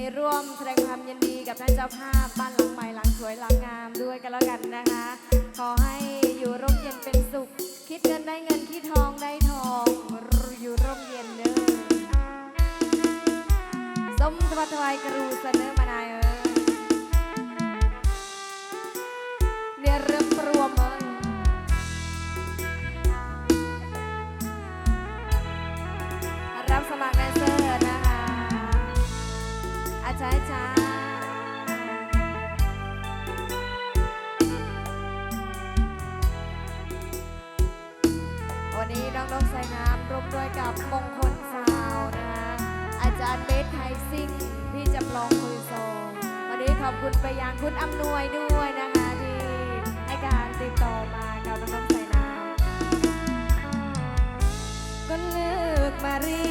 นี้ร่วมแสดงความยินดีกับท่านเจ้าภาพบ้านหลังใหม่หลังสวยหลังงามด้วยกันแล้วกันนะคะ ขอให้อยู่ร่มเย็นเป็นสุข คิดเงินได้เงินคิดทองได้ทอง อยู่ร่มเย็นเด้อสมทวัทวายกรูเสนอมา อาจจ้าวันนี้น้องนกใส่น้ำร่วมด้วยกับมงคลสาวนะคะอาจารย์เบสไทยซิ่งที่จำลองมือโซวันนี้ขอบคุณไปยังคุณอำนวยด้วยนะคะที่ให้การติดต่อมากับน้องนกใส่น้ำก็เลือกมาเรีย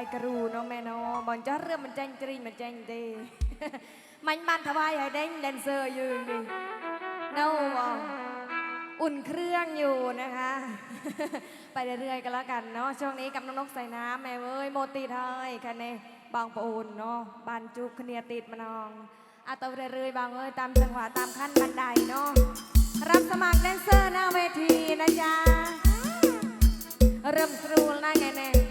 กับสบายกรูน้องแม่น้องบอลจ้าเรื่องมันแจ้งจริงมันแจ้งดีมันมันทวายให้เด้งแดนเซอร์ยู่ดิเน่าอุ่นเครื่องอยู่นะคะ ไปเรื่อยๆกันแล้วกันเนาะช่วงนี้กับน้องนกใส่น้ำแม่เว้ยโมตีไทยคะเนบางปูนเนาะบานจุกคเนียติดมานองอาตวเรื่อยๆบางเอ้ยตามจังหวะตามขั้นบันไดเนาะรับสมัครแดนเซอร์หน้าเวทีนะจ๊ะเริ่มสรูลนะไงแน่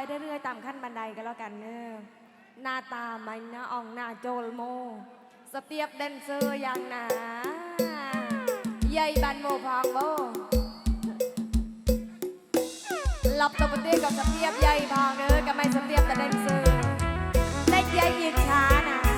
ไปเรื่อยๆตามขั้นบันไดก็แล้วกันเนอะหน้าตามันนะอ่องหน้าโจลโม สเตียบแดนเซอร์อย่างหนาใหญ่บันโมพองโบหลับตัวปฏิกับสเตียบใหญ่พองเออกับไม่สเตียบแต่แดนเซอร์ได้ใหญ่ยิงช้านะ